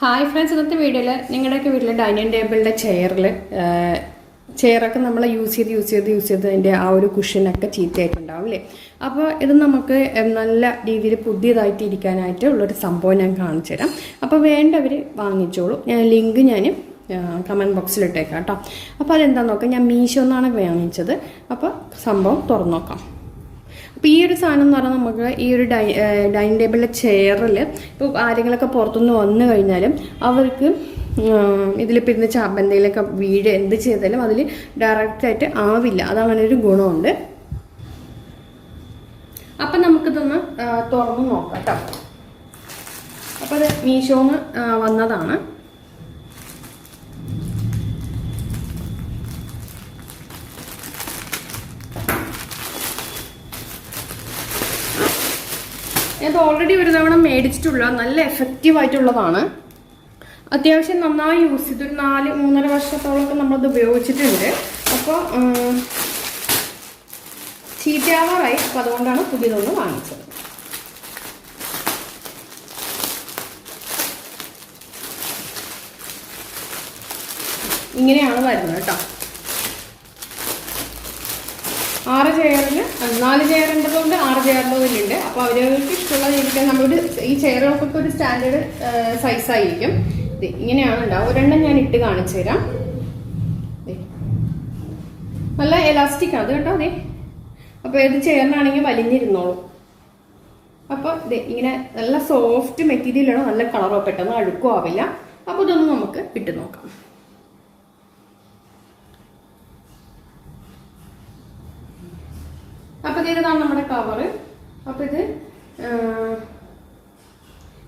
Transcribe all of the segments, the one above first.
Hi friends ഇന്നത്തെ വീഡിയോയിൽ നിങ്ങളുടെയൊക്കെ വീട്ടിലെ ഡൈനിങ് ടേബിളിന്റെ ചെയറിൽ ചെയറൊക്കെ നമ്മൾ യൂസ് ചെയ്ത് യൂസ് ചെയ്ത് യൂസ് ചെയ്ത് അതിന്റെ ആ ഒരു കുഷനൊക്കെ ചീത്തയായിട്ടുണ്ടാവും അല്ലേ അപ്പോൾ ഇത് നമുക്ക് നല്ല രീതിയിൽ പുതിയതായിട്ട് ഇരിക്കാനായിട്ട് ഉള്ളൊരു സംഭവം ഞാൻ കാണിച്ചു തരാം. അപ്പോൾ വേണ്ടവർ വാങ്ങിച്ചോളൂ. ഞാൻ ലിങ്ക് ഞാൻ കമന്റ് ബോക്സിലിട്ടേക്കാം കേട്ടോ. അപ്പോൾ അതെന്താണെന്ന് നോക്കാം. ഞാൻ മീഷോ എന്നാണ് വാങ്ങിച്ചത്. അപ്പോൾ സംഭവം തുറന്നു നോക്കാം അപ്പോൾ ഈ ഒരു സാധനം എന്ന് പറഞ്ഞാൽ നമുക്ക് ഈ ഒരു ഡൈ ഡൈനിങ് ടേബിളിലെ ചെയറിൽ ഇപ്പോൾ ആരെങ്കിലുമൊക്കെ പുറത്തുനിന്ന് വന്നു കഴിഞ്ഞാലും അവർക്ക് ഇതിലിപ്പോൾ ഇരുന്ന് ചാപ്പ എന്തെങ്കിലുമൊക്കെ വീട് എന്ത് ചെയ്താലും അതിൽ ഡയറക്റ്റായിട്ട് ആവില്ല. അതങ്ങനെ ഒരു ഗുണമുണ്ട്. അപ്പം നമുക്കിതൊന്ന് തുറന്ന് നോക്കാം കേട്ടോ അപ്പോൾ അത് മീഷോന്ന് വന്നതാണ്. ഇത് ഓൾറെഡി ഒരു തവണ മേടിച്ചിട്ടുള്ള നല്ല എഫക്റ്റീവ് ആയിട്ടുള്ളതാണ്. അത്യാവശ്യം നന്നായി യൂസ് ചെയ്തൊരു നാല് മൂന്നര വർഷത്തോളമൊക്കെ നമ്മളത് ഉപയോഗിച്ചിട്ടുണ്ട്. അപ്പോൾ ചീത്തയാവാറായി അപ്പോൾ അതുകൊണ്ടാണ് പുതിയതൊന്ന് വാങ്ങിച്ചത്. ഇങ്ങനെയാണ് വരുന്നത് കേട്ടോ. ആറ് ചെയറിൽ നാല് ചെയർ ഉണ്ടതുകൊണ്ട് ആറ് ചെയറിന്റെതുണ്ട് അപ്പോൾ അവരവർക്ക് ഇഷ്ടമുള്ള രീതിയിൽ നമ്മളൊരു ഈ ചെയറുകൾക്കൊക്കെ ഒരു സ്റ്റാൻഡേർഡ് സൈസായിരിക്കും ഇങ്ങനെയാണ് ഉണ്ടാവും ഒരെണ്ണം ഞാൻ ഇട്ട് കാണിച്ചു തരാം. നല്ല എലാസ്റ്റിക് അത് കേട്ടോ അതെ അപ്പോൾ ഏത് ചെയറിനാണെങ്കിൽ വലിഞ്ഞിരുന്നോളൂ. അപ്പോൾ ദേ ഇങ്ങനെ നല്ല സോഫ്റ്റ് മെറ്റീരിയലാണ് നല്ല കളറോ പെട്ടെന്ന് അഴുക്കോ ആവില്ല. അപ്പോൾ ഇതൊന്ന് നമുക്ക് ഇട്ട് നോക്കാം. അപ്പൊ ഇതാണ് നമ്മുടെ കവറ് അപ്പൊ ഇത്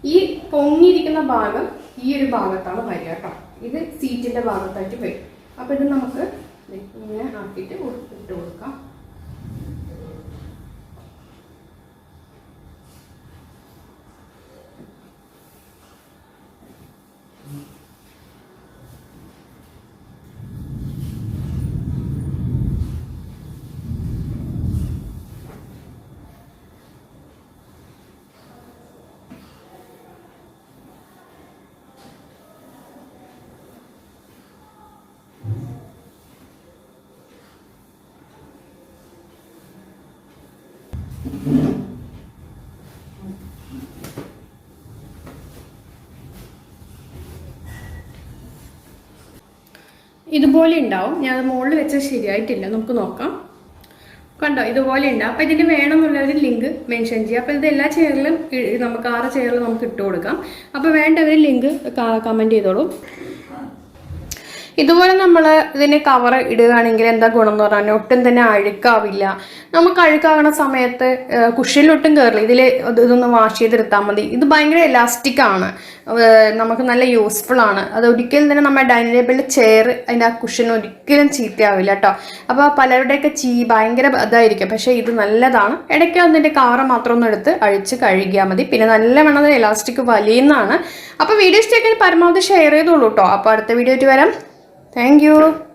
ഈ പൊങ്ങിയിരിക്കുന്ന ഭാഗം ഈ ഒരു ഭാഗത്താണ് വരിക കേട്ടോ. ഇത് സീറ്റിന്റെ ഭാഗത്തായിട്ട് വരും. അപ്പൊ ഇത് നമുക്ക് ഇങ്ങനെ ആക്കിയിട്ട് ഇട്ട് കൊടുക്കാം. ഇതുപോലെ ഉണ്ടാവും. ഞാൻ മുകളിൽ വെച്ചാൽ ശരിയായിട്ടില്ല. നമുക്ക് നോക്കാം. കണ്ടോ? ഇതുപോലെ ഉണ്ട് അപ്പോൾ ഇതിന് വേണമെന്നുള്ള ഒരു ലിങ്ക് മെൻഷൻ ചെയ്യുക അപ്പോൾ ഇത് എല്ലാ ചെയറിലും നമുക്ക് ആറ് ചെയറിലും നമുക്ക് ഇട്ട് കൊടുക്കാം. അപ്പോൾ വേണ്ട ഒരു ലിങ്ക് കമന്റ് ചെയ്തോളൂ. ഇതുപോലെ നമ്മൾ ഇതിന് കവർ ഇടുകയാണെങ്കിൽ എന്താ ഗുണം എന്ന് പറഞ്ഞാൽ ഒട്ടും തന്നെ അഴുക്കാവില്ല. നമുക്ക് അഴുക്കാകണ സമയത്ത് കുഷനിലൊട്ടും കയറില്ല ഇതിൽ ഇതൊന്ന് വാഷ് ചെയ്തെടുത്താൽ മതി. ഇത് ഭയങ്കര എലാസ്റ്റിക് ആണ്. നമുക്ക് നല്ല യൂസ്ഫുൾ ആണ്. അത് ഒരിക്കലും തന്നെ നമ്മുടെ ഡൈനിങ് ടേബിളിൽ ചെയർ അതിന്റെ ആ കുഷൻ ഒരിക്കലും ചീത്തയാവില്ല കേട്ടോ. അപ്പോൾ പലരുടെയൊക്കെ ചീ ഭയങ്കര ഇതായിരിക്കും. പക്ഷേ ഇത് നല്ലതാണ്. ഇടയ്ക്ക് അതിന്റെ കാറ മാത്രം ഒന്ന് എടുത്ത് അഴിച്ച് കഴുകിയാൽ മതി. പിന്നെ നല്ല വേണം എലാസ്റ്റിക് വലിയുന്നതാണ്. അപ്പോൾ വീഡിയോ ഇഷ്ടമൊക്കെ പരമാവധി ഷെയർ ചെയ്തോളൂ കേട്ടോ. അപ്പോൾ അടുത്ത വീഡിയോ ആയിട്ട് വരാം. Thank you.